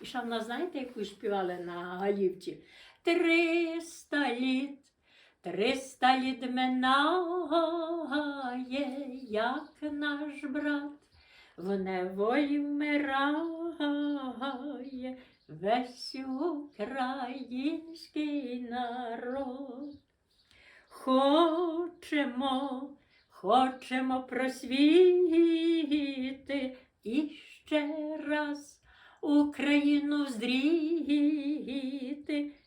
І ще в нас, знаєте, яку співали на Гаївці? Триста літ, триста літ минає, як наш брат в неволі вмирає весь український народ. Хочемо, хочемо просвіти і ще раз Україну здріти,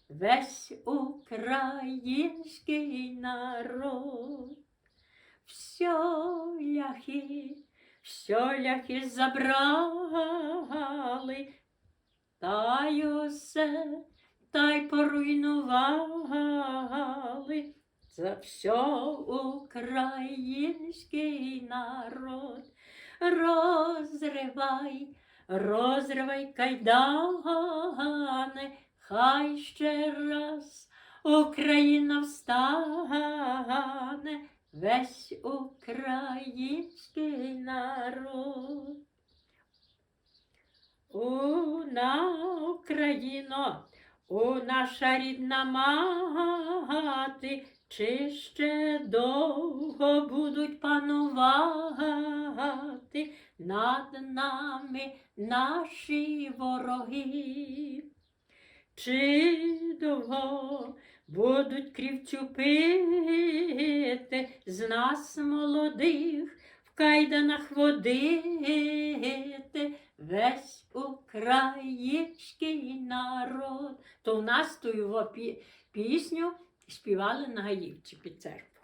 весь український народ. Все ляхи, все ляхи забрали, та й усе, та й поруйнували. Це все український народ. Розривай, розривай кайдани, хай ще раз Україна встане, весь український народ. У на Україно, у наша рідна мати, чи ще довго будуть панувати над нами наші вороги? Чи довго будуть крівцю пити з нас молодих в кайданах водити весь український народ? То в нас ту його пісню співали на Гаївці під церквою.